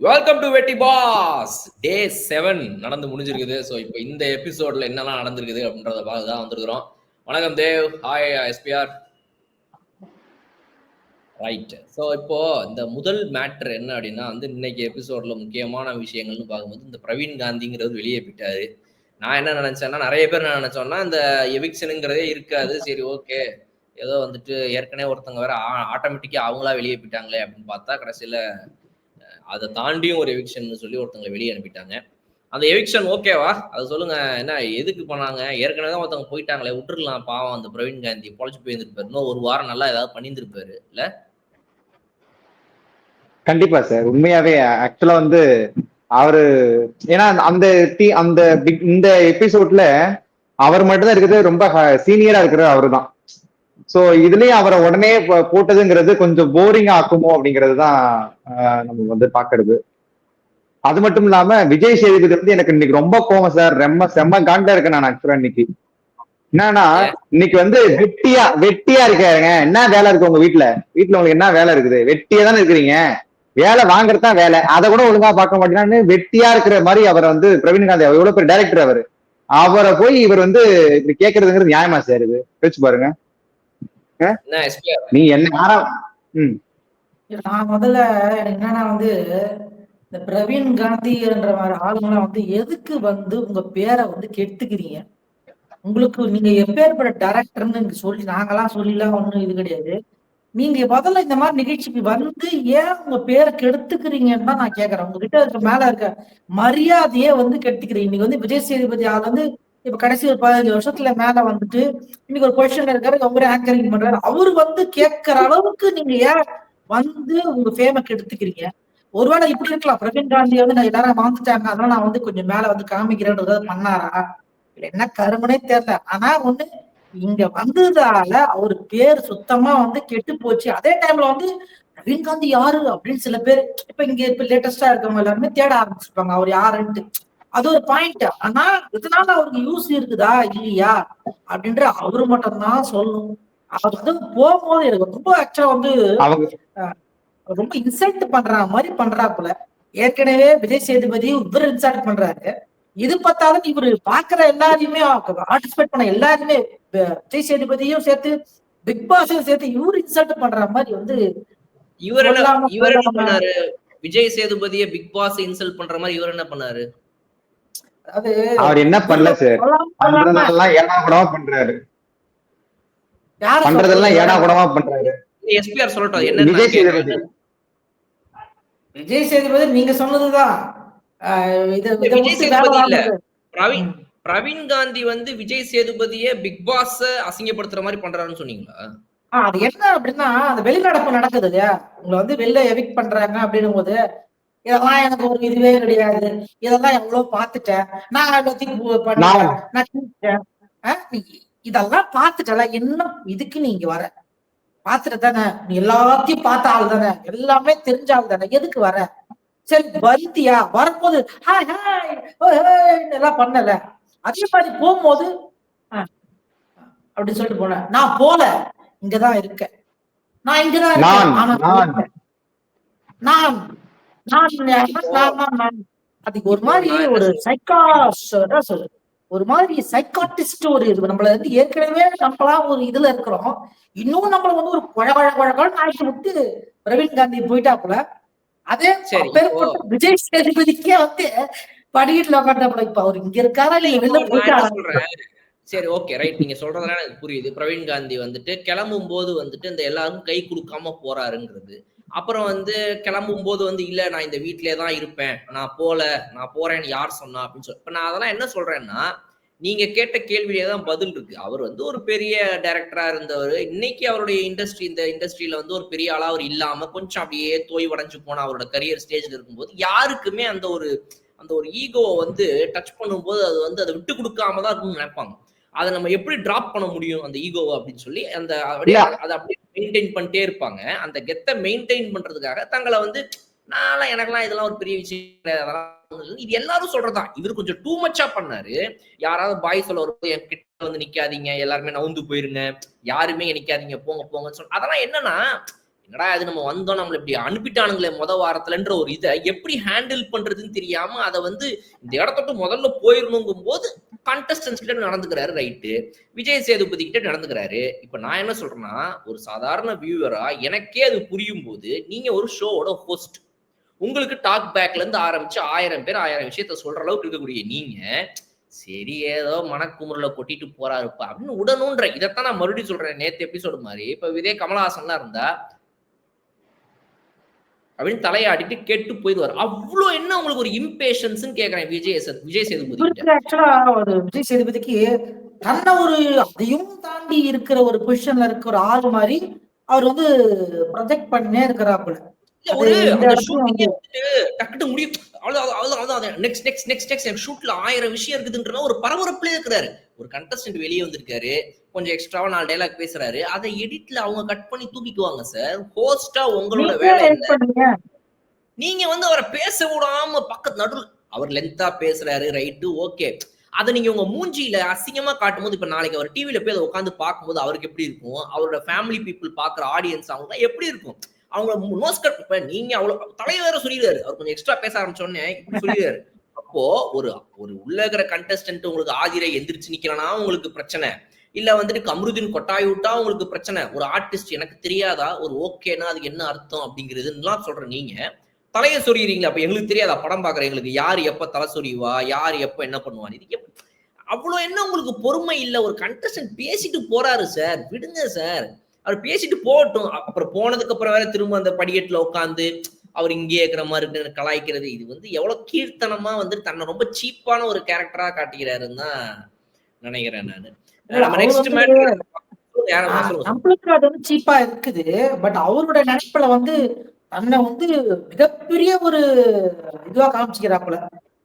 Welcome to வெட்டி boss day seven நடந்து முடிஞ்சிருக்குது. ஸோ இப்போ இந்த எபிசோட்ல என்னெல்லாம் நடந்திருக்குது அப்படின்றத பார்த்து தான் வந்திருக்கிறோம். வணக்கம் Dev. Hi SPR right so இப்போ இந்த முதல் மேட்ரு என்ன அப்படின்னா வந்து இன்னைக்கு எபிசோட்ல முக்கியமான விஷயங்கள்னு பார்க்கும்போது இந்த பிரவீன் காந்திங்கிறது வெளியே போயிட்டாரு. நான் என்ன நினைச்சேன்னா நிறைய பேர் என்ன நினைச்சோம்னா இந்த எவிக்ஷனுங்கிறதே இருக்காது. சரி ஓகே. ஏதோ வந்துட்டு ஏற்கனவே ஒருத்தவங்க வேற ஆட்டோமேட்டிக்கா அவங்களா வெளியே போயிட்டாங்களே அப்படின்னு பார்த்தா கடைசியில அதை தாண்டியும் ஒரு எவிக்ஷன் சொல்லி ஒருத்தங்களை வெளியே அனுப்பிட்டாங்க. அந்த எவிக்ஷன் ஓகேவா? அது சொல்லுங்க என்ன எதுக்கு பண்ணாங்க ஏற்கனவே தான் ஒருத்தவங்க போயிட்டாங்களே விட்டுருலாம் பாவம் அந்த பிரவீன் காந்தி பொழைச்சு போயிருந்திருப்பாரு. இன்னும் ஒரு வாரம் நல்லா ஏதாவது பண்ணியிருந்திருப்பாரு இல்ல? கண்டிப்பா சார். உண்மையாவே ஆக்சுவலா வந்து அவரு ஏன்னா அந்த டி அந்த இந்த எபிசோட்ல அவர் மட்டும் தான் இருக்கிறது ரொம்ப சீனியரா இருக்கிறது அவரு தான் சோ இதுலயும் அவரை உடனே போட்டதுங்கிறது கொஞ்சம் போரிங் ஆக்குமோ அப்படிங்கிறது தான் நம்ம வந்து பாக்குறது. அது மட்டும் இல்லாம விஜய் சேதுபதி வந்து எனக்கு இன்னைக்கு ரொம்ப கோவம் சார். ரொம்ப செம்ம காண்டா இருக்கேன் நான் ஆக்சுவலா இன்னைக்கு. என்னன்னா இன்னைக்கு வந்து வெட்டியா வெட்டியா இருக்காருங்க. என்ன வேலை இருக்கு உங்க வீட்டுல வீட்டுல உங்களுக்கு என்ன வேலை இருக்குது? வெட்டியா தானே இருக்கிறீங்க? வேலை வாங்குறது தான் வேலை. அதை கூட ஒழுங்கா பார்க்க மாட்டேங்கிறான்னு வெட்டியா இருக்கிற மாதிரி அவரை வந்து பிரவீன் காந்தி அவர் எவ்வளவு பேர் டைரக்டர் அவரு. அவரை போய் இவர் வந்து இப்படி கேக்குறதுங்கிறது நியாயமா சார் இது? யோசிச்சு பாருங்க. நீ என்ன நான் முதல்ல எனக்கு என்னன்னா வந்து இந்த பிரவீன் காந்தி என்ற மாதிரி ஆளுங்களாம் வந்து எதுக்கு வந்து உங்க பேரை வந்து கெடுத்துக்கிறீங்க? உங்களுக்கு நீங்க எப்பேற்பட்ட டைரக்டர்னு சொல்லி நாங்கெல்லாம் சொல்லிலாம் ஒண்ணும் இது கிடையாது. நீங்க முதல்ல இந்த மாதிரி நிகழ்ச்சிக்கு வந்து ஏன் உங்க பேரை கெடுத்துக்கிறீங்கன்னு தான் நான் கேக்குறேன். உங்ககிட்ட இருக்க மேல இருக்க மரியாதையே வந்து கெடுத்துக்கிறீங்க. நீங்க வந்து விஜய் சேதுபதி ஆள் வந்து இப்ப கடைசி ஒரு பதினஞ்சு வருஷத்துல மேல வந்துட்டு இன்னைக்கு ஒரு கொஸ்டின் இருக்காரு அவரே ஆங்கரிங் பண்றாரு. அவரு வந்து கேட்கிற அளவுக்கு நீங்க ஏன் வந்து உங்க ஃபேம கெடுத்துக்கிறீங்க ஒருவேளை இப்படி இருக்கலாம். பிரவீன் காந்தி வந்து நான் எல்லாரும் வாழ்ந்துட்டாங்க அதனால நான் வந்து கொஞ்சம் மேல வந்து காமிக்கிறேன் ஏதாவது பண்ணாரா? இல்ல என்ன கருமனே தெரியல. ஆனா ஒண்ணு இங்க வந்ததால அவர் பேர் சுத்தமா வந்து கெட்டு போச்சு. அதே டைம்ல வந்து பிரவீன் காந்தி யாரு? அப்படின்னு சில பேர் இப்ப இங்க இப்ப லேட்டஸ்டா இருக்கவங்க எல்லாருமே தேட ஆரம்பிச்சிருப்பாங்க. அவர் யாருன்ட்டு. அது ஒரு பாயிண்ட் ஆனா இதனால அவருக்கு யூஸ் இருக்குதா இல்லையா அப்படின்ற அவரு மட்டும்தான் சொல்லணும். அவர் வந்து போகும்போது எனக்கு ரொம்ப ஆக்சுவலா வந்து ரொம்ப இன்சல்ட் பண்ற மாதிரி பண்றாப்புல ஏற்கனவே விஜய் சேதுபதி இவர் இன்சல்ட் பண்றாரு. இது பார்த்தாலும் இவரு பாக்குற எல்லாரையுமே பார்ட்டிசிபேட் பண்ண எல்லாருமே விஜய் சேதுபதியும் சேர்த்து பிக் பாஸையும் சேர்த்து இவரு இன்சல்ட் பண்ற மாதிரி வந்து இவர் என்ன இவர் என்ன. பண்ணாரு? விஜய் சேதுபதியை பிக் பாஸ் இன்சல்ட் பண்ற மாதிரி இவர் என்ன பண்ணாரு? அவர் என்ன பண்ணல சார்? பண்றதெல்லாம் ஏடா கூடமா பண்றாரு? யார பண்றதெல்லாம் ஏடா கூடமா பண்றாரு? எஸ்பிஆர் சொல்லட்டும் என்ன விஜய் சேதுபதி. விஜய் சேதுபதி நீங்க சொன்னதுதான். விஜய் சேதுபதி இல்ல. பிரவீன் பிரவீன் காந்தி வந்து விஜய் சேதுபதியை பிக் பாஸ் அசிங்கப்படுத்துற மாதிரி பண்றாருன்னு சொன்னீங்களா? அது என்ன அப்படின்னா அந்த வெளிநடப்பு நடக்குது இல்லையா? உங்களை வந்து வெளில எவிக் பண்றாங்க அப்படின்னும் போது இதெல்லாம் எனக்கு ஒரு இதுவே கிடையாது. இதெல்லாம் எவ்வளவு பார்த்துட்டேன். நான் எல்லாத்தையும் நான் இதெல்லாம் பார்த்துட்டல. என்ன இதுக்கு நீங்க வர? பார்த்துட்டு தானே. நீ எல்லாத்தையும் பார்த்த ஆள் தானே. எல்லாமே தெரிஞ்ச ஆள் தானே. எதுக்கு வர? சரி வந்தியா? வரும்போது ஹாய் ஹாய் ஓய், ஹேய்ன்னு எல்லாம் பண்ணல. அதே மாதிரி போகும்போது ஆஹ், அப்படி சொல்லிட்டு போனேன். நான் போல. இங்கதான் இருக்கேன். நான் இங்கதான் இருக்கேன். நான், போல. அதுக்கு ஒரு மாதிரி ஒரு? சைக்காஸ் சொல்லு ஒரு மாதிரி சைக்காட்டிஸ்ட் ஒரு இது. நம்மள வந்து ஏற்கனவே நம்மளா ஒரு இதுல இருக்கிறோம். இன்னும் நம்மள வந்து ஒரு குழ குழ குழகன்னு ஆக்கி விட்டு பிரவீன் காந்தி போயிட்டாப்புல அதே சரி, அப்பேற்பட்ட விஜய் சேதுபதிக்கே வந்து படிக்கட்டுல உட்காந்தாப்புல இப்ப அவர் இங்க இருக்காரா இல்ல வெளில சொல்றேன்? சரி ஓகே ரைட் நீங்க சொல்றதெல்லாம் எனக்கு புரியுது. பிரவீன் காந்தி வந்துட்டு கிளம்பும் போது வந்துட்டு இந்த எல்லாருக்கும் கை கொடுக்காம போறாருங்கிறது. அப்புறம் வந்து கிளம்பும் போது வந்து இல்ல நான் இந்த வீட்லயே தான் இருப்பேன். நான் போல. நான் போறேன்னு யார் சொன்னா? அப்படின்னு சொல்லி இப்போ நான் அதெல்லாம் என்ன சொல்றேன்னா நீங்க கேட்ட கேள்வியே தான் பதில் இருக்கு. அவர் வந்து ஒரு பெரிய டைரக்டரா இருந்தவர். இன்னைக்கு அவருடைய இண்டஸ்ட்ரி இந்த இண்டஸ்ட்ரியில வந்து ஒரு பெரிய ஆளா அவர் இல்லாம கொஞ்சம் அப்படியே தோய்வடைஞ்சு போன அவரோட கரியர் ஸ்டேஜ்ல இருக்கும்போது யாருக்குமே அந்த ஒரு அந்த ஒரு ஈகோவை வந்து டச் பண்ணும்போது அது வந்து அதை விட்டு கொடுக்காம தான் இருக்கும்னு நினைப்பாங்க. அதை நம்ம எப்படி டிராப் பண்ண முடியும் அந்த ஈகோவை அப்படின்னு சொல்லி அந்த அதை அப்படியே மெயின்டைன் பண்ணிட்டே இருப்பாங்க. அந்த கெத்தை மெயின்டைன் பண்றதுக்காக தங்களை வந்து நான்லாம் எனக்கெல்லாம் இதெல்லாம் ஒரு பெரிய விஷயம் அதெல்லாம். இது எல்லாரும் சொல்றதுதான். இவர் கொஞ்சம் டூ மச்சா பண்ணாரு. யாராவது பாய் சொல்ல வரும்போது என் கிட்ட வந்து நிக்காதீங்க. எல்லாருமே நவுந்து போயிருங்க. யாருமே நிக்காதீங்க. போங்க போங்கன்னு சொன்ன அதெல்லாம் என்னன்னா என்னடா அது நம்ம வந்தோம் நம்மள இப்படி அனுப்பிட்டானுங்களே முத வாரத்துலன்ற ஒரு இதை எப்படி ஹேண்டில் பண்றதுன்னு தெரியாம அதை வந்து இந்த இடத்தோட்டு முதல்ல போயிடணுங்கும் போது கண்டஸ்டன்ஸ் கிட்ட நடந்துக்கிறாரு ரைட்டு விஜய் சேதுபதி கிட்ட நடந்துக்கிறாரு. இப்ப நான் என்ன சொல்றேன்னா ஒரு சாதாரண வியூவரா எனக்கே அது புரியும் போது நீங்க ஒரு ஷோவோட ஹோஸ்ட் உங்களுக்கு டாக் பேக்ல இருந்து ஆரம்பிச்சு ஆயிரம் பேர் ஆயிரம் விஷயத்த சொல்ற அளவுக்கு இருக்கக்கூடிய நீங்க சரி ஏதோ மனக்குமுறல கொட்டிட்டு போறாருப்பா அப்படின்னு உடனுன்ற இதைத்தான் நான் மறுபடியும் சொல்றேன். நேத்து எபிசோடு மாதிரி இப்ப இதே கமலஹாசன்லாம் இருந்தா அப்படின்னு தலையாடிட்டு கெட்டு போயிடுவார். அவ்வளவு என்ன உங்களுக்கு ஒரு இம்பேஷன்ஸ் கேக்குறேன் விஜய் சேது- விஜய் சேதுபதி ஆக்சுவலா ஒரு விஜய் சேதுபதிக்கு தன்னை ஒரு அதையும் தாண்டி இருக்கிற ஒரு பொசிஷன்ல இருக்கிற ஒரு ஆள் மாதிரி அவர் வந்து ப்ரொஜெக்ட் பண்ணே இருக்கிறாப்புல. ஒரு வந்துட்டு டக்குனு முடியும். நெக்ஸ்ட் நெக்ஸ்ட் நெக்ஸ்ட் நெக்ஸ்ட் ஷூட்ல ஆயிரம் விஷயம் இருக்குதுன்ற ஒரு பரபரப்புல இருக்கிறாரு. ஒரு கண்டஸ்டன்ட் வெளியே வந்திருக்காரு. கொஞ்சம் எக்ஸ்ட்ராவா நாலு டைலாக் பேசுறாரு. அதை எடிட்ல அவங்க கட் பண்ணி தூக்கிக்குவாங்க சார் ஹோஸ்டா உங்களோட வேலை நீங்க வந்து அவரை பேச விடாம பக்கத்து நடுவில் அவர் லென்த்தா பேசுறாரு ரைட்டு ஓகே அதை நீங்க உங்க மூஞ்சியில அசிங்கமா காட்டும்போது இப்ப நாளைக்கு அவர் டிவில போய் அதை உட்காந்து பார்க்கும்போது அவருக்கு எப்படி இருக்கும்? அவரோட ஃபேமிலி பீப்புள் பாக்குற ஆடியன்ஸ் அவங்க எப்படி இருக்கும்? அவங்க நோஸ்கட் இப்ப நீங்க அவ்வளவு தலைவர் சொல்லிடுறாரு அவர் கொஞ்சம் எக்ஸ்ட்ரா பேச ஆரம்பிச்சோடனே இப்படி சொல்லிடுறாரு அப்போ ஒரு ஒரு உள்ள இருக்கிற கண்டஸ்டன்ட் உங்களுக்கு ஆதிரை எந்திரிச்சு நிக்கலனா உங்களுக்கு பிரச்சனை. இல்ல வந்துட்டு கம்ருதீன் கொட்டாய் விட்டா உங்களுக்கு பிரச்சனை. ஒரு ஆர்டிஸ்ட் எனக்கு தெரியாதா? ஒரு ஓகேனா அதுக்கு என்ன அர்த்தம் அப்படிங்கிறதுலாம் சொல்ற நீங்க தலையை சொறிகிறீங்களா அப்ப எங்களுக்கு தெரியாதா? படம் பாக்குற எங்களுக்கு யார் எப்ப தலை சொறிவா யார் எப்ப என்ன பண்ணுவான் இது அவ்வளவு என்ன உங்களுக்கு பொறுமை இல்ல? ஒரு கண்டஸ்டன்ட் பேசிட்டு போறாரு சார் விடுங்க சார் அவர் பேசிட்டு போகட்டும். அப்புறம் போனதுக்கு அப்புறம் வேற திரும்ப அந்த படிக்கட்டுல உட்காந்து அவர் இங்கே இருக்கிற மாதிரி இருக்கு, கலாய்க்கிறது. இது வந்து எவ்வளவு கீழ்த்தனமா வந்து தன்னை ரொம்ப சீப்பான ஒரு கேரக்டரா காட்டிக்கிறாருன்னு தான் நினைக்கிறேன் நானு. நம்மளுக்கு அது வந்து சீப்பா இருக்குது. பட் அவரோட நினைப்புல வந்து தன்னை வந்து மிகப்பெரிய ஒரு இதுவா காமிச்சுக்கிறாப்புல.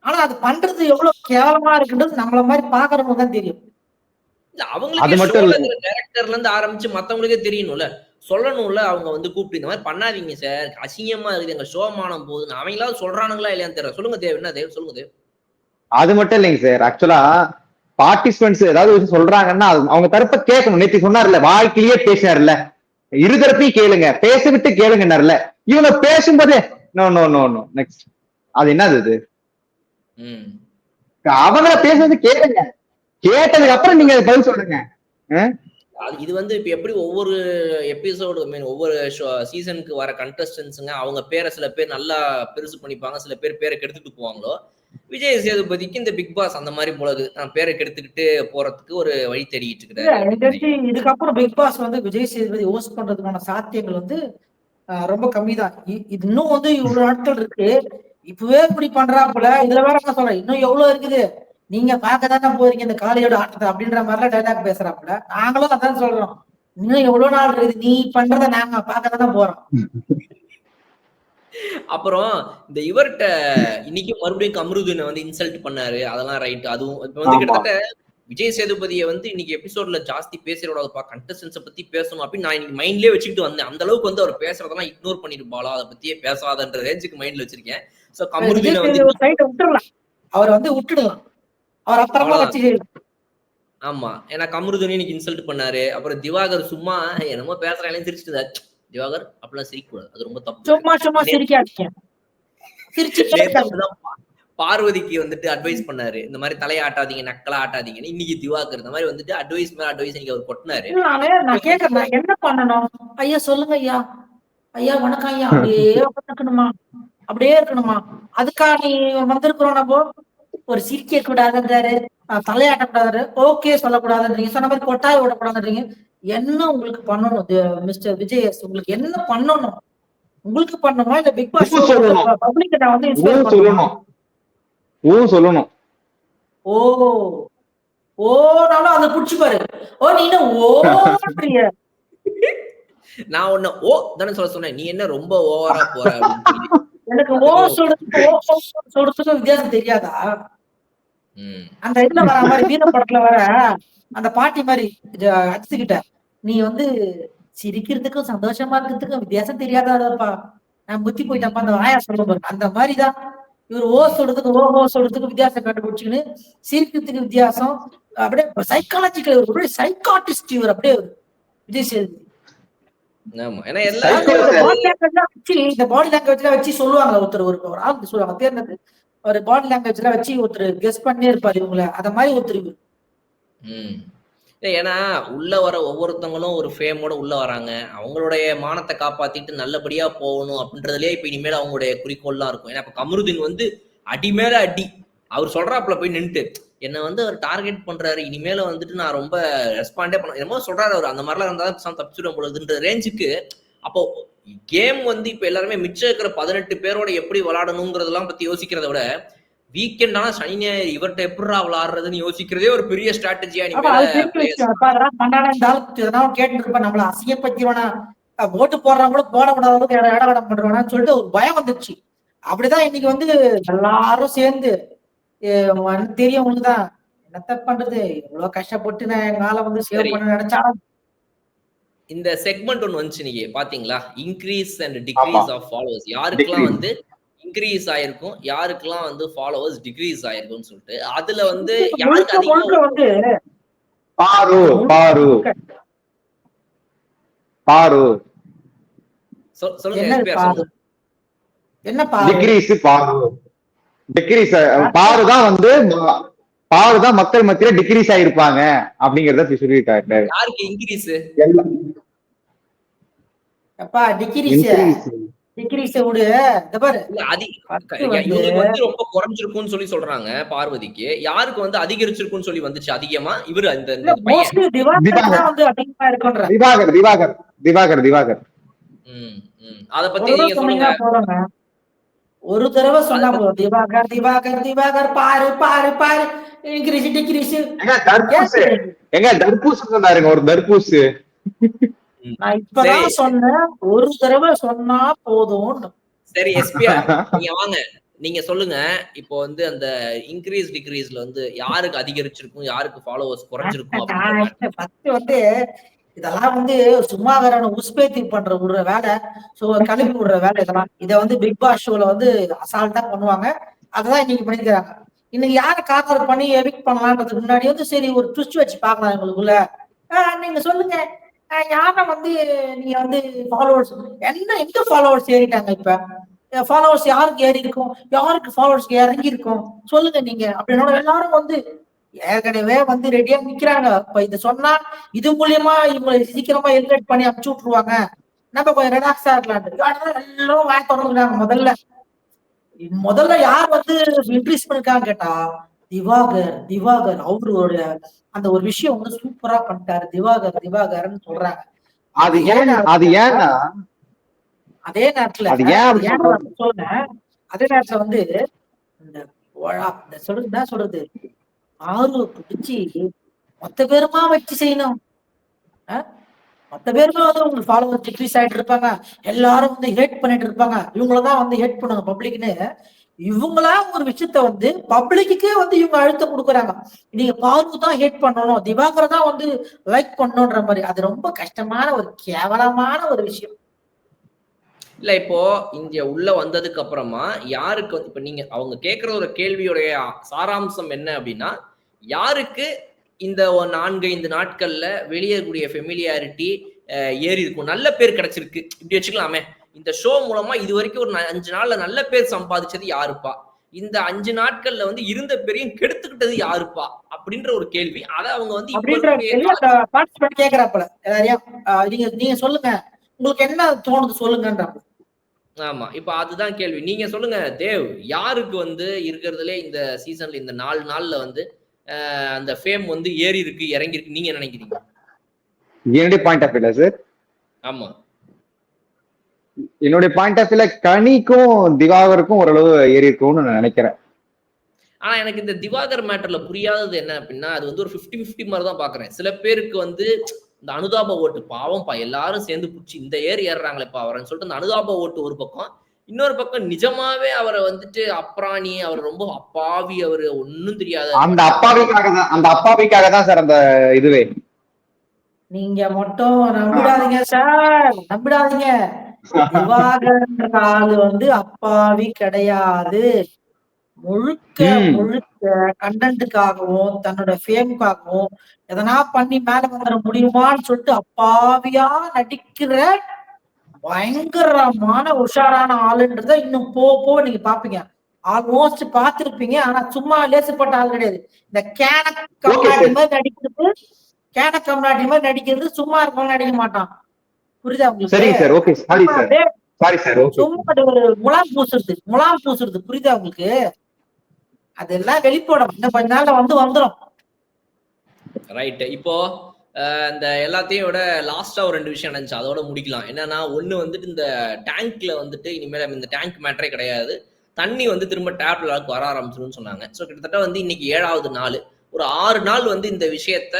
ஆனா அது பண்றது எவ்வளவு கேவலமா இருக்குன்றது நம்மள மாதிரி பாக்குறவங்க தான் தெரியும். அது அவங்களுக்கு மட்டும் இல்ல. டைரக்டர்ல இருந்து ஆரம்பிச்சு மத்தவங்களுக்கே தெரியணும்ல. சொல்லணும்ல அவங்க வந்து கூப்பிட்டு. இந்த மாதிரி பண்ணாதீங்க சார் அசிங்கமா இருக்குது. எங்க ஷோ மானம் போகுதுன்னு. அவங்களாவது சொல்றானுங்களா இல்லையான்னு தெரியல. சொல்லுங்க தேவ் என்ன தேவ்? சொல்லுங்க தேவ். அது மட்டும் இல்லைங்க சார் ஆக்சுவலா பார்ட்டிசிபென்ட்ஸ் ஏதாவது விஷயம் சொல்றாங்கன்னா அவங்க தரப்ப கேட்கணும். நேத்து சொன்னார்ல வாய்க்கிலேயே பேசினார்ல. இருதரப்பையும் கேளுங்க. பேச விட்டு கேளுங்கன்னார்ல. இவங்க பேசும்போதே no no no no next அது என்னது இது? அவங்கள பேசுறது கேளுங்க. கேட்டதுக்கு அப்புறம் நீங்க பதில் சொல்லுங்க. அது இது வந்து இப்ப எப்படி ஒவ்வொரு எபிசோடு மீன் ஒவ்வொரு சீசனுக்கு வர கண்டஸ்டன்ஸுங்க அவங்க பேரை சில பேர் நல்லா பெருசு பண்ணிப்பாங்க சில பேர் பேரை கெடுத்துட்டு போவாங்களோ. விஜய் சேதுபதிக்கு இந்த பிக் பாஸ் அந்த மாதிரி போல இருக்குது. நான் பேரை கெடுத்துக்கிட்டு போறதுக்கு ஒரு வழி தேடிட்டு தெரிஞ்சு இதுக்கப்புறம் பிக் பாஸ் வந்து விஜய் சேதுபதி ஹோஸ்ட் பண்றதுக்கான சாத்தியங்கள் வந்து ரொம்ப கம்மி தான் இது இன்னும் வந்து இவ்வளவு நாட்கள் இருக்கு. இப்பவே இப்படி பண்றாப்புல. இதுல வேற என்ன சொல்றேன் இன்னும் எவ்வளவு இருக்குது? நீங்க பார்க்க தானே போறீங்க இந்த காலையோட ஆட்டத்தை அப்படின்ற மாதிரிலாம் டைலாக் பேசுறாப்புல. நாங்களும் அதான் சொல்றோம். இன்னும் எவ்வளவு நாள் இருக்குது? நீ பண்றத நாங்க பார்க்க தானே போறோம். அப்புறம் இந்த இவர்கிட்ட இன்னைக்கு மறுபடியும் கம்ருதீனை வந்து இன்சல்ட் பண்ணாரு. அதெல்லாம் ரைட் அதுவும் இப்ப வந்து. கிட்டத்தட்ட விஜய் சேதுபதியை வந்து இன்னைக்கு எபிசோட்ல ஜாஸ்தி பேசுறோடப்பா கண்டஸ்டன்ஸை பத்தி பேசணும் அப்படின்னு நான் இன்னைக்கு மைண்ட்லயே வச்சுக்கிட்டு வந்தேன். அந்த அளவுக்கு வந்து அவர் பேசுறதெல்லாம் இக்னோர் பண்ணிருப்பாளா அதை பத்தியே பேசாதன்ற ரேஞ்சுக்கு மைண்ட்ல வச்சிருக்கேன். சோ கம்ருதீனை வந்து அவரை வந்து விட்டுடலாம். அவர் அவ்வளவுதான். வச்சு ஆமா. ஏன்னா கமருதனி இன்னைக்கு இன்சல்ட் பண்ணாரு. அப்புறம் திவாகர் சும்மா என்னமோ பேசுறாங்களே சிரிச்சுட்டு. திவாகர் அப்படிலாம் சிரிக்க கூடாது அது ரொம்ப தப்பு. சும்மா சும்மா சிரிக்காதீங்க. சிரிச்சு பார்வதிக்கு வந்துட்டு அட்வைஸ் பண்ணாரு. இந்த மாதிரி தலையை ஆட்டாதீங்க நக்கலா ஆட்டாதீங்கன்னு இன்னைக்கு திவாகர் இந்த மாதிரி வந்துட்டு அட்வைஸ் மேல அட்வைஸ் இன்னைக்கு அவர் கொட்டினாரு. கேக்குறேன். நான் என்ன பண்ணணும்? ஐயா சொல்லுங்க ஐயா. ஐயா வணக்கம் ஐயா. அப்படியே இருக்கணுமா அப்படியே இருக்கணுமா? அதுக்கா நீ வந்திருக்கிறோம் நம்ம. ஒரு சிரிக்க கூடாதுன்றாரு தலையாட்ட கூடாது ஓகே சொல்லக்கூடாதுன்றீங்க சொன்ன மாதிரி கொட்டாய் விடக்கூடாதுன்றீங்க என்ன உங்களுக்கு பண்ணணும் மிஸ்டர் விஜய் உங்களுக்கு என்ன பண்ணணும்? உங்களுக்கு பண்ணணுமா? இல்ல பிக் பாஸ். பப்ளிக் நான் வந்து? சொல்லணும். ஊ சொல்லணும். ஓ ஓனாலும் அதை புடிச்சு பாரு. ஓ நீ என்ன ஓன்றிய நான் ஒண்ணு ஓ தானே சொல்ல சொன்னேன். நீ என்ன ரொம்ப ஓவரா போற அப்படின்னு. எனக்கு ஓ சொல்றதுக்கு ஓ சொல்றதுக்கும் வித்தியாசம் தெரியாதா. அந்த இதுல வர மாதிரி வீர படத்துல வர அந்த பாட்டி மாதிரி அடிச்சுக்கிட்ட நீ வந்து சிரிக்கிறதுக்கும் சந்தோஷமா இருக்கிறதுக்கும் வித்தியாசம் தெரியாதாப்பா நான் புத்தி போயிட்டப்பா அந்த வாயா சொல்ல அந்த மாதிரிதான். இவர் ஓ சொல்றதுக்கு ஓ ஓ சொல்றதுக்கு வித்தியாசம் கண்டுபிடிச்சுக்கின்னு சிரிக்கிறதுக்கு வித்தியாசம் அப்படியே சைக்காலஜிக்கல் அப்படியே சைக்காட்டிஸ்ட் இவர் அப்படியே விஜய் சேதுபதி. ஆமா. ஏன்னா இந்த. பாடி லாங்குவேஜ்ல வச்சு சொல்லுவாங்க ஒருத்தர் ஒரு ஒரு ஆள் சொல்லுவாங்க. ஒரு பாடி லாங்குவேஜ்ல வச்சு ஒருத்தர் கெஸ் பண்ணே இருப்பாரு இவங்கள. அத மாதிரி ஒருத்தர் ஏன்னா உள்ள வர ஒவ்வொருத்தவங்களும் ஒரு ஃபேமோட உள்ள வராங்க. அவங்களுடைய மானத்தை காப்பாத்திட்டு நல்லபடியா போகணும் அப்படின்றதுலயே இப்ப இனிமேல் அவங்களுடைய குறிக்கோள்லாம் இருக்கும். ஏன்னா இப்ப கமருதீன் வந்து அடி மேல அடி. அவர் சொல்றாப்புல போய் நின்னுட்டு என்ன வந்து அவர் டார்கெட் பண்றாரு இனிமேல வந்துட்டு நான் ரொம்ப ரெஸ்பாண்டே பண்ண என்னமோ சொல்றாரு அவர். அந்த மாதிரிலாம் இருந்தா தான் தப்பிச்சுட பொழுதுன்ற ரேஞ்சுக்கு அப்போ கேம் வந்து இப்ப எல்லாருமே மிச்சம் இருக்கிற பதினெட்டு பேரோட எப்படி விளையாடணுங்கிறதெல்லாம் பத்தி யோசிக்கிறத விட வீக்கெண்ட் ஆனா சனி ஞாயிறு இவர்கிட்ட எப்படிடா விளையாடுறதுன்னு யோசிக்கிறதே ஒரு பெரிய ஸ்ட்ராட்டஜியா அப்ப அது இனிமேல் பெரிய விஷயம் அப்ப அதெல்லாம் பண்ணானே இந்த ஆளுக்கு எதனா கேட்டு இருப்பா நம்மள அசிங்கப்படுத்திடுவானா அஹ் ஓட்டு போடுறவங்க கூட இடகடம் பண்றானான்னு சொல்லிட்டு ஒரு பயம் வந்துருச்சு. அப்படிதான் இன்னைக்கு வந்து எல்லாரும் சேர்ந்து தெரியும் உங்களுக்குதான். என்னத்த பண்றது? எவ்வளவு கஷ்டப்பட்டு நான் ஆளை வந்து சேவ். பண்ண நினைச்சாலும் இந்த செக்மெண்ட் ஒன்னு வந்துச்சு நீங்க பாத்தீங்களா? Increase and decrease of followers யாருக்கெல்லாம் Decrease. வந்து இன்க்ரீஸ் ஆயிருக்கும்? யாருக்கெல்லாம் வந்து ஃபாலோவர்ஸ் டிக்ரீஸ் ஆயிருக்கும்னு சொல்லிட்டு அதுல வந்து யாருக்கு அதிகமா வந்து பாரு பாரு. பாரு. சொல்- சொல்லுங்க என்ன SPR பாரு? சொல்லுங்க. என்ன பாரு? டிக்ரீஸ் பாரு. டிக்ரீஸ் பாரு தான் வந்து பாரு தான் மக்கள் மத்தியில டிக்ரீஸ் ஆயிருப்பாங்க அப்படிங்கறத சொல்லியிருக்காரு. யாருக்கு இன்க்ரீஸ் அப்பா டிகிரிஸ். டிகிரிஸ் விடு. வந்து ரொம்ப குறைஞ்சிருக்கும்னு சொல்லி சொல்றாங்க பார்வதிக்கு. யாருக்கு வந்து அதிகரிச்சிருக்கும்னு சொல்லி வந்துச்சு? அதிகமா? இவரு அந்த திவாகர் திவாகர். தான் வந்து அதிகமா இருக்குன்ற திவாகர் திவாகர் திவாகர் திவாகர். ம், ம். அத பத்தி நீங்க சொல்லுங்க. ஒரு தடவை சொன்னா போதும் திவாகர் திவாகர் திவாகர் பாரு பாரு பாரு டிகிரிஸ் டிகிரிஸ் எங்க தர்பூசு எங்க தர்பூசு சொன்னாருங்க ஒரு தர்பூசு நான் இப்பதான். சொன்னேன் ஒரு தடவை சொன்னா போதும் சரி எஸ்பிஆர் நீங்க வாங்க நீங்க சொல்லுங்க. இப்போ வந்து அந்த இன்க்ரீஸ் டிக்ரீஸ்ல வந்து யாருக்கு அதிகரிச்சிருக்கும் யாருக்கு ஃபாலோவர்ஸ் குறைஞ்சிருக்கும் ஃபர்ஸ்ட் வந்து இதெல்லாம் வந்து சும்மா வேற உஸ்பேத்தி பண்ற விடுற வேலை ஸோ கிளப்பி விடுற வேலை இதெல்லாம். இதை வந்து பிக் பாஸ் ஷோல வந்து அசால்ட்டா பண்ணுவாங்க. அதான் இன்னைக்கு பண்ணிக்கிறாங்க. இன்னைக்கு யாரை கார்னர் பண்ணி எவிக் பண்ணலான்றதுக்கு முன்னாடி வந்து சரி ஒரு ட்விஸ்ட் வச்சு பார்க்கலாம் எங்களுக்குள்ள. ஆஹ் நீங்க சொல்லுங்க. யாரை வந்து நீங்க வந்து ஃபாலோவர்ஸ் என்ன எங்க ஃபாலோவர்ஸ் ஏறிட்டாங்க இப்ப? ஃபாலோவர்ஸ் யாருக்கு ஏறி இருக்கும் யாருக்கு ஃபாலோவர்ஸ் இறங்கி இருக்கும் சொல்லுங்க நீங்க. அப்படின்னோட எல்லாரும் வந்து ஏற்கனவே வந்து ரெடியா நிக்கிறாங்க. இப்ப இத சொன்னா இது மூலியமா இவங்களை சீக்கிரமா எலிமினேட் பண்ணி அமுச்சு விட்டுருவாங்க. நம்ம கொஞ்சம் ரிலாக்ஸா இருக்கலாம் எல்லாரும் வாய் திறந்துக்கிறாங்க முதல்ல. முதல்ல யார் வந்து இன்க்ரீஸ் பண்ணிருக்காங்க கேட்டா திவாகர் திவாகர் அவரோட அந்த ஒரு விஷயம் வந்து சூப்பரா பண்ணிட்டாரு. திவாகர் திவாகர்னு சொல்றாங்க. அது ஏன் அது ஏன்னா அதே நேரத்துல அது ஏன் ஏன் சொல்றேன் அதே நேரத்துல வந்து இந்த சொல்றது என்ன சொல்றது? ஆறு பிடிச்சி மொத்த பேருமா வச்சு செய்யணும்? ஆ? பேருமே வந்து உங்களுக்கு ஃபாலோவர் டிக்ரீஸ் ஆயிட்டு இருப்பாங்க. எல்லாரும் வந்து ஹேட் பண்ணிட்டு இருப்பாங்க. இவங்களதான் வந்து ஹேட் பண்ணுங்க பப்ளிக்னு இவங்களா ஒரு விஷயத்த வந்து பப்ளிக்குக்கே வந்து இவங்க அழுத்தம் கொடுக்குறாங்க. நீங்க பார்வு தான் ஹேட் பண்ணணும். திவாகரை தான் வந்து லைக் பண்ணணுன்ற மாதிரி. அது ரொம்ப கஷ்டமான ஒரு கேவலமான ஒரு விஷயம். இல்ல இப்போ இங்க உள்ள வந்ததுக்கு அப்புறமா யாருக்கு வந்து இப்ப நீங்க அவங்க கேக்குற ஒரு கேள்வியுடைய சாராம்சம் என்ன அப்படின்னா யாருக்கு இந்த நான்கு ஐந்து நாட்கள்ல வெளியேறக்கூடிய ஃபெமிலியாரிட்டி ஏறி இருக்கும் நல்ல பேர் கிடைச்சிருக்கு. இப்படி வச்சுக்கலாமே. இந்த ஷோ மூலமா இது வரைக்கும் ஒரு அஞ்சு நாள்ல நல்ல பேர் சம்பாதிச்சது யாருப்பா? இந்த அஞ்சு நாட்கள்ல வந்து இருந்த பேரையும் கெடுத்துக்கிட்டது யாருப்பா? அப்படின்ற ஒரு கேள்வி. அதை அவங்க வந்து கேக்குறாப்புல. நீங்க நீங்க சொல்லுங்க. உங்களுக்கு என்ன தோணுது சொல்லுங்கன்றாங்க ஆமா. இப்ப அதுதான் கேள்வி. நீங்க சொல்லுங்க தேவ் யாருக்கு வந்து இருக்கிறதுலே இந்த சீசன்ல இந்த நாலு நாள்ல வந்து அந்த ஃபேம் வந்து ஏறி இருக்கு இறங்கி இருக்கு. நீங்க நினைக்கிறீங்க? என்னுடைய பாயிண்ட் ஆஃப் வியூல சார் ஆமா. என்னுடைய பாயிண்ட் ஆஃப் வியூல கனிக்கும் திவாகருக்கும் ஓரளவு ஏறி இருக்கும்னு நான் நினைக்கிறேன். ஆனா எனக்கு இந்த திவாகர் மேட்டர்ல புரியாதது என்ன அப்படின்னா அது வந்து ஒரு 50 50 மாதிரி தான் பாக்குறேன். சில பேருக்கு வந்து இந்த அனுதாப ஓட்டு பாவம்ப்பா எல்லாரும் சேர்ந்து பிடிச்சி இந்த ஏர் ஏறுறாங்களேப்பா அவரன்னு சொல்லிட்டு அந்த அனுதாப ஓட்டு ஒரு பக்கம் இன்னொரு பக்கம் நிஜமாவே அவரை வந்துட்டு அப்ராணி அவர் ரொம்ப அப்பாவி அவரு ஒண்ணும் தெரியாத அந்த அப்பாவிக்காக தான் அந்த அப்பாவிக்காக தான் சார் அந்த இதுவே. நீங்க மட்டும் நம்பிடாதீங்க சார் நம்பிடாதீங்க. திவாகர்ன்ற ஆளு வந்து அப்பாவி கிடையாது. முழுக்க. முழுக்க கண்டென்ட்டுக்காகவும் தன்னோட ஃபேமுக்காகவும் எதனா பண்ணி மேல வந்துட முடியுமான்னு சொல்லிட்டு அப்பாவியா நடிக்கிற பயங்கரமான உஷாரான ஆளுன்றத இன்னும் போக போக நீங்க பாப்பீங்க. ஆல்மோஸ்ட் பாத்திருப்பீங்க. ஆனா சும்மா லேசுப்பட்ட ஆள் கிடையாது. இந்த கேன கம்நாட்டி மாதிரி நடிக்கிறது கேன கம்நாட்டி மாதிரி நடிக்கிறது சும்மா இருக்கவங்க நடிக்க மாட்டான். புரியுதா உங்களுக்கு? சரிங்க சார். ஓகே சாரி சும்மா சார். அப்படியே சாரி சார். ஓகே சும்மா அது ஒரு முலாம் பூசுறது முலாம் பூசுறது. புரியுதா உங்களுக்கு? அதெல்லாம் வெளிப்படும். இன்னும் கொஞ்ச நாள்ல வந்து வந்துரும். ரைட் இப்போ இந்த எல்லாத்தையும் விட லாஸ்டா ஒரு ரெண்டு விஷயம் நினைச்சு அதோட முடிக்கலாம். என்னன்னா ஒண்ணு வந்துட்டு இந்த டேங்க்ல வந்துட்டு இனிமேல் இந்த டேங்க் மேட்டரே கிடையாது. தண்ணி வந்து திரும்ப டேப்ல வர ஆரம்பிச்சிரும்னு சொன்னாங்க. ஸோ கிட்டத்தட்ட வந்து இன்னைக்கு ஏழாவது நாள். ஒரு ஆறு நாள் வந்து இந்த விஷயத்த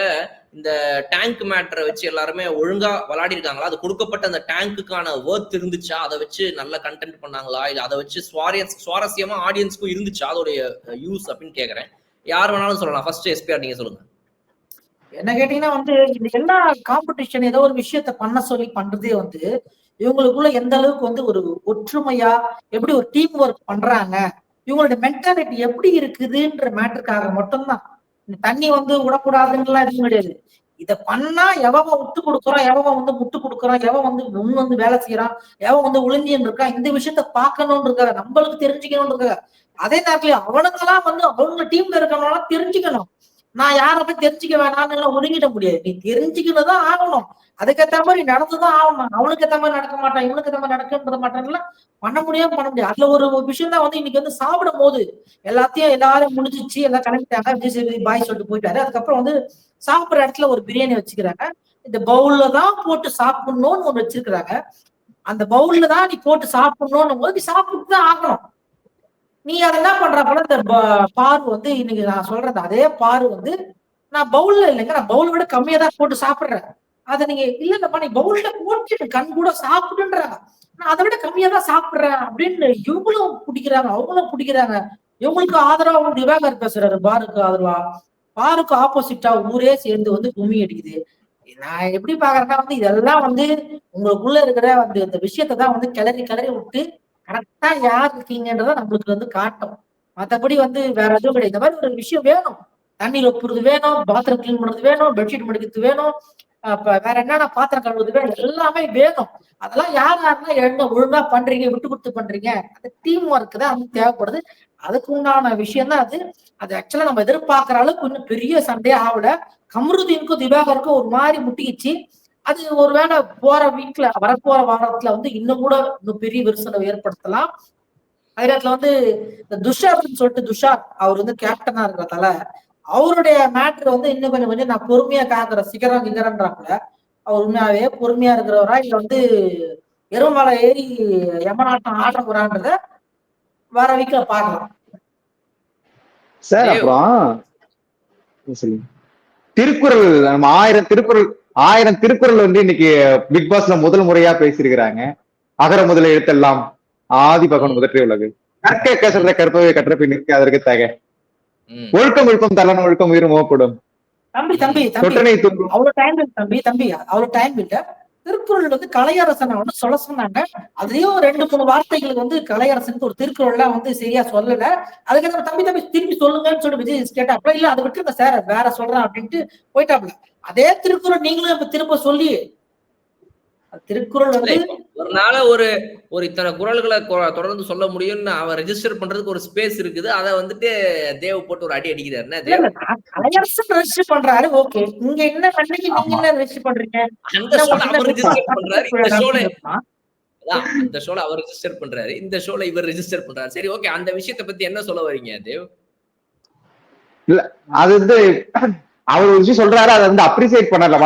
இந்த டேங்க் மேட்டரை வச்சு எல்லாருமே ஒழுங்கா விளையாடி இருக்காங்களா அது கொடுக்கப்பட்ட அந்த டேங்க்குக்கான ஒர்த் இருந்துச்சா? அதை வச்சு நல்ல கண்டென்ட் பண்ணாங்களா? இல்ல அதை வச்சு சுவாரிய சுவாரஸ்யமா ஆடியன்ஸ்க்கும் இருந்துச்சா? அதோடைய யூஸ் அப்படின்னு கேக்குறேன். யார் வேணாலும் சொல்லலாம். ஃபர்ஸ்ட் எஸ்பிஆர் நீங்க சொல்லுங்க. என்ன கேட்டீங்கன்னா வந்து இந்த எல்லா காம்படிஷன் ஏதோ ஒரு விஷயத்த பண்ண சொல்லி பண்றதே வந்து இவங்களுக்குள்ள எந்த அளவுக்கு வந்து ஒரு ஒற்றுமையா எப்படி ஒரு டீம் ஒர்க் பண்றாங்க இவங்களோட மென்டாலிட்டி எப்படி இருக்குதுன்ற மேட்டருக்காக மட்டும்தான். இந்த தண்ணி வந்து விடக்கூடாதுங்கலாம் எதுவும் கிடையாது. இதை பண்ணா எவன் விட்டு கொடுக்குறான் எவன் வந்து முட்டு கொடுக்குறான் எவன் வந்து முன் வந்து வேலை செய்யறான் எவன் வந்து ஒளிஞ்சின்னு இருக்கான் இந்த விஷயத்த பாக்கணும்னு இருக்காங்க நம்மளுக்கு தெரிஞ்சுக்கணும்னு இருக்காங்க அதே நேரத்துல அவனுங்கெல்லாம் வந்து அவங்க டீம்ல இருக்கணும்னா தெரிஞ்சுக்கணும். நான் யாரை போய் தெரிஞ்சுக்க வேணாம்னு எல்லாம் ஒதுங்கிட முடியாது. நீ தெரிஞ்சுக்கணும் தான் ஆகணும். அதுக்கேத்த மாதிரி நடந்துதான் ஆகணும். அவனுக்கு ஏத்த மாதிரி நடக்க மாட்டான் இவனுக்கு ஏத்த மாதிரி நடக்கன்றது மாட்டான்லாம் பண்ண முடியாம பண்ண முடியாது. அதுல ஒரு விஷயம் தான் வந்து இன்னைக்கு வந்து சாப்பிடும் போது எல்லாத்தையும் எல்லாரும் முடிஞ்சிச்சு எல்லாம் கிளம்பிட்டாங்க விஜய் சேதுபதி பாய் சொல்லிட்டு போயிட்டாரு. அதுக்கப்புறம் வந்து சாப்பிடுற இடத்துல ஒரு பிரியாணி வச்சுக்கிறாங்க. இந்த பவுல்ல தான் போட்டு சாப்பிடணும்னு ஒன்று வச்சிருக்கிறாங்க. அந்த பவுல்ல தான் நீ போட்டு சாப்பிடணும்னு போது நீ சாப்பிட்டு தான் ஆகணும். நீ அதை என்ன பண்ற போல இந்த ப- பாரு வந்து இன்னைக்கு நான் சொல்றது அதே பாரு வந்து நான் பவுல்ல இல்லைங்க நான் பவுல் விட கம்மியா தான் போட்டு சாப்பிடுறேன். அதை நீங்க இல்ல இல்லப்பா நீ பவுல்ல போட்டு கண் கூட சாப்பிடுன்றாங்க நான் அதை விட கம்மியா தான் சாப்பிடுறேன் அப்படின்னு இவங்களும் பிடிக்கிறாங்க அவங்களும் பிடிக்கிறாங்க. இவங்களுக்கு ஆதரவா வந்து திவாகர் பேசுறாரு பாருக்கு ஆதரவா. பாருக்கு ஆப்போசிட்டா ஊரே சேர்ந்து வந்து கும்மி அடிக்குது. நான் எப்படி பாக்குறேன்னா வந்து இதெல்லாம் வந்து உங்களுக்குள்ள இருக்கிற அந்த இந்த விஷயத்தை தான் வந்து கிளறி கிளறி விட்டு கரெக்டா யார் இருக்கீங்கன்றத நம்மளுக்கு வந்து காட்டும். மத்தபடி வந்து வேற எதுவும் கிடையாது. இந்த மாதிரி ஒரு விஷயம் வேணும். தண்ணீர் ஒப்புறது வேணும் பாத்ரூம் கிளீன் பண்றது வேணும் பெட்ஷீட் மடிக்கிறது வேணும் அப்ப வேற என்னென்ன பாத்திரம் கழுவுறது வேணும் எல்லாமே வேணும். அதெல்லாம் யார் யாருன்னா என்ன ஒழுங்கா பண்றீங்க விட்டு கொடுத்து பண்றீங்க அந்த டீம் ஒர்க் தான் வந்து தேவைப்படுது. அதுக்கு உண்டான விஷயம் தான் அது. அது ஆக்சுவலா நம்ம எதிர்பார்க்குற அளவுக்கு இன்னும் பெரிய சண்டையே ஆகல. கமருதீனுக்கும் திவாகருக்கும் ஒரு மாதிரி முட்டிக்கிச்சு. அது ஒருவேளை போற வீக்ல வரப்போற வாரத்துல வந்து இன்னும் கூட இன்னும் பெரிய விரிசலை ஏற்படுத்தலாம். அதே நேரத்துல வந்து இந்த துஷார்னு சொல்லிட்டு துஷார் அவர் வந்து கேப்டனா இருக்கிறதால அவருடைய மேட்ரு வந்து இன்னும் கொஞ்சம் கொஞ்சம் நான் பொறுமையா காக்குற சிகரம் கிகரன்றாப்புல அவர் உண்மையாவே பொறுமையா இருக்கிறவரா? இல்ல வந்து எருமலை ஏறி யமநாட்டம் ஆடுறவரான்றத வர வீக்ல பார்க்கலாம். சார். அப்புறம் சொல்லுங்க? திருக்குறள் நம்ம ஆயிரம் திருக்குறள் ஆயிரம் திருக்குறள் வந்து இன்னைக்கு பிக் பாஸ்ல முதல் முறையா பேசியிருக்கிறாங்க. அகர முதல எழுத்தெல்லாம் ஆதி பகவன் முதற்றே உலகு. கற்க கசறத கற்பவை கற்றப்பை நிற்க அதற்கு தக. ம். ஒழுக்கம் ஒழுக்கம் தலன ஒழுக்கம் உயிர் மோப்படும். தம்பி தம்பி தம்பி. தொட்டனை துன்பும். அவ்வளவு டைம் தம்பி தம்பி. அவ்வளவு டைம் இல்ல திருக்குறள் வந்து கலையரசனை வந்து சொல்ல சொன்னாங்க. அதுலயும் ரெண்டு மூணு வார்த்தைகள் வந்து கலையரசனுக்கு ஒரு திருக்குறள்லாம் வந்து சரியா சொல்லல. அதுக்கு நம்ம தம்பி தம்பி திருப்பி சொல்லுங்கன்னு சொல்லி விஜய் கேட்டாப்ல இல்ல அதை விட்டுருங்க சார் வேற சொல்றேன் அப்படின்ட்டு போயிட்டாப்ல அதே திருக்குறள் நீங்களும் இப்ப திரும்ப சொல்லி திருக்குறள் வந்து ஒரு நாள ஒரு ஒரு இத்தனை குரல்களை தொடர்ந்து சொல்ல முடியும்னு அவன் ரெஜிஸ்டர் பண்றதுக்கு ஒரு ஸ்பேஸ் இருக்குது. அதை வந்துட்டு தேவ் போட்டு ஒரு அடி அடிக்கிறாரு. இல்ல, இல்ல, கலையரசன் ரெஜிஸ்டர் பண்றாரு ஓகே இங்க என்ன அன்னைக்கு நீங்க என்ன ரெஜிஸ்டர் பண்றீங்க? அந்த ஷோல இந்த ஷோல அந்த அவர் ரெஜிஸ்டர் பண்றாரு. இந்த ஷோல இவர் ரெஜிஸ்டர் பண்றாரு. சரி ஓகே அந்த விஷயத்தை பத்தி என்ன சொல்ல வரீங்க தேவ்? அது வந்து அவர் ஒரு விஷயம் சொல்றாரு அதை வந்து அப்ரிசியேட் பண்ணல.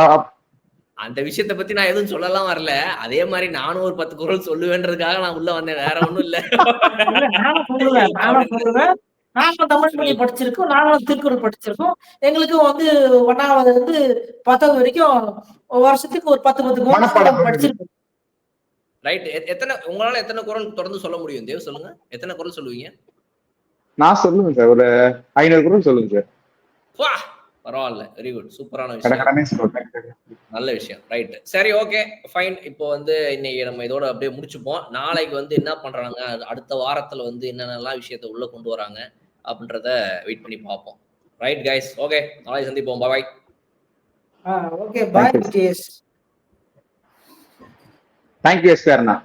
அந்த விஷயத்தை பத்தி நான் எதுவும் சொல்லலாம் வரல. அதே மாதிரி நானும் ஒரு பத்து குரல் சொல்லுவேன்றதுக்காக நான் உள்ள வந்தேன். வேற ஒண்ணும் இல்ல. நாங்களும் தமிழ் மொழி படிச்சிருக்கோம். நாங்களும் திருக்குறள் படிச்சிருக்கோம். எங்களுக்கும் வந்து ஒன்னாவது வந்து பத்தாவது வரைக்கும் வருஷத்துக்கு ஒரு பத்து பத்து படிச்சிருக்கோம். ரைட் எத்தனை உங்களால எத்தனை குரல் தொடர்ந்து சொல்ல முடியும் தேவ்? சொல்லுங்க. எத்தனை குரல் சொல்லுவீங்க? நான் சொல்லுவேன் சார். ஒரு ஐநூறு குரல் சொல்லுங்க சார். வா! பரவாயில்ல வெரி குட் சூப்பரான விஷயம். நல்ல விஷயம். ரைட் சரி ஓகே ஃபைன் இப்போ வந்து இன்னைக்கு நம்ம இதோட அப்படியே முடிச்சுப்போம். நாளைக்கு வந்து என்ன பண்றாங்க? அடுத்த வாரத்துல வந்து என்னென்னலாம் விஷயத்த உள்ள கொண்டு வராங்க அப்படின்றத வெயிட் பண்ணி பார்ப்போம். ரைட் கைஸ் ஓகே நாளைக்கு சந்திப்போம். Bye okay bye Thank you. Vijesh thank you எஸ்பிஆர்ண்ணா